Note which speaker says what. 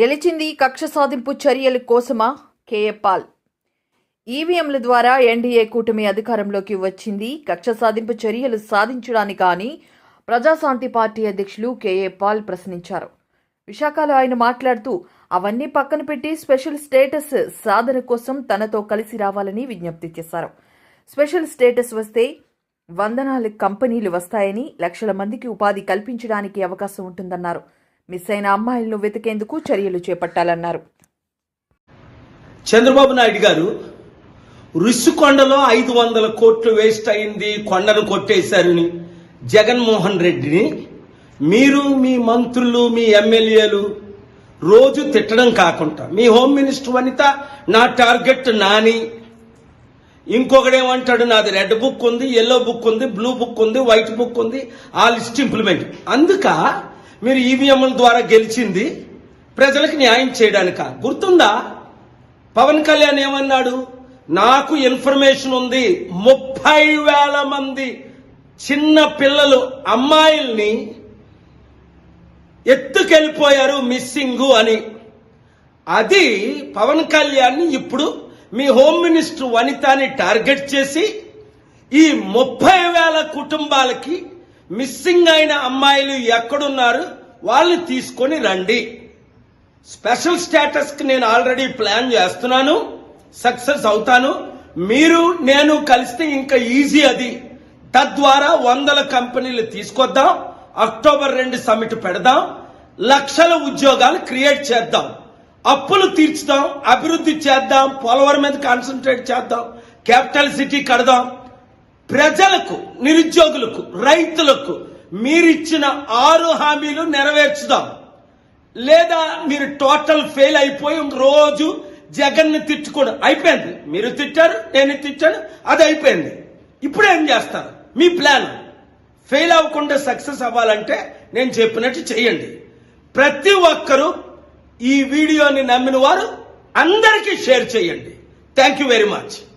Speaker 1: గెలిచింది కక్ష సాధింపు చర్యల కోసమా? కేఏ పాల్. ఈవీఎంల ద్వారా ఎన్డీఏ కూటమి అధికారంలోకి వచ్చింది. కక్ష సాధింపు చర్యలు సాధించడానికి కానీ ప్రజాశాంతి పార్టీ అధ్యక్షులు కేఏ పాల్ ప్రశ్నించారు. విశాఖలో ఆయన మాట్లాడుతూ అవన్నీ పక్కన పెట్టి స్పెషల్ స్టేటస్ సాధన కోసం తనతో కలిసి రావాలని విజ్ఞప్తి చేశారు. స్పెషల్ స్టేటస్ వస్తే వందనాలు కంపెనీలు వస్తాయని లక్షల మందికి ఉపాధి కల్పించడానికి అవకాశం ఉంటుందన్నారు. మిస్ అయిన అమ్మాయిలను వెతికేందుకు చర్యలు చేపట్టాలన్నారు.
Speaker 2: చంద్రబాబు నాయుడు గారు రుషికొండలో ఐదు వందల కోట్లు వేస్ట్ అయింది కొండను కొట్టేశారని జగన్మోహన్ రెడ్డిని మీరు మీ మంత్రులు మీ ఎమ్మెల్యేలు రోజు తిట్టడం కాకుండా మీ హోమ్ మినిస్టర్ వనిత నా టార్గెట్ నాని. ఇంకొకడేమంటాడు నాది రెడ్ బుక్ ఉంది ఎల్లో బుక్ ఉంది బ్లూ బుక్ ఉంది వైట్ బుక్ ఉంది ఆ లిస్ట్ ఇంప్లిమెంట్. అందుక మీరు ఈవీఎంల ద్వారా గెలిచింది. ప్రజలకు న్యాయం చేయడానిక. గుర్తుందా? పవన్ కళ్యాణ్ ఏమన్నాడు? నాకు ఇన్ఫర్మేషన్ ఉంది. ముప్పై వేల మంది చిన్న పిల్లలు అమ్మాయిల్ని ఎత్తుకెళ్ళిపోయారు మిస్సింగ్ అని. అది పవన్ కళ్యాణ్ ఇప్పుడు మీ హోమ్ మినిస్టర్ వనితాని టార్గెట్ చేసి ఈ ముప్పై వేల కుటుంబాలకి మిస్సింగ్ అయిన అమ్మాయిలు ఎక్కడున్నారు? వాళ్ళని తీసుకొని రండి. స్పెషల్ స్టేటస్కి నేను ఆల్రెడీ ప్లాన్ చేస్తున్నాను. సక్సెస్ అవుతాను. మీరు నేను కలిస్తే ఇంకా ఈజీ అది. తద్వారా వందల కంపెనీలు తీసుకొద్దాం. అక్టోబర్ రెండు సమిట్ పెడదాం. లక్షల ఉద్యోగాలు క్రియేట్ చేద్దాం. అప్పులు తీర్చుదాం. అభివృద్ధి చేద్దాం. పోలవరం మీద కాన్సన్ట్రేట్ చేద్దాం. క్యాపిటల్ సిటీ కడదాం. ప్రజలకు నిరుద్యోగులకు రైతులకు మీరిచ్చిన ఆరు హామీలు నెరవేర్చుదాం. లేదా మీరు టోటల్ ఫెయిల్ అయిపోయి రోజు జగన్ని తిట్టుకోవడం. అయిపోయింది. మీరు తిట్టారు నేను తిట్టాను అది అయిపోయింది. ఇప్పుడు ఏం చేస్తారు? మీ ప్లాన్. ఫెయిల్ అవ్వకుండా సక్సెస్ అవ్వాలంటే నేను చెప్పినట్టు చేయండి. ప్రతి ఒక్కరూ ఈ వీడియోని నమ్మిన వారు అందరికీ షేర్ చేయండి. Thank you very much.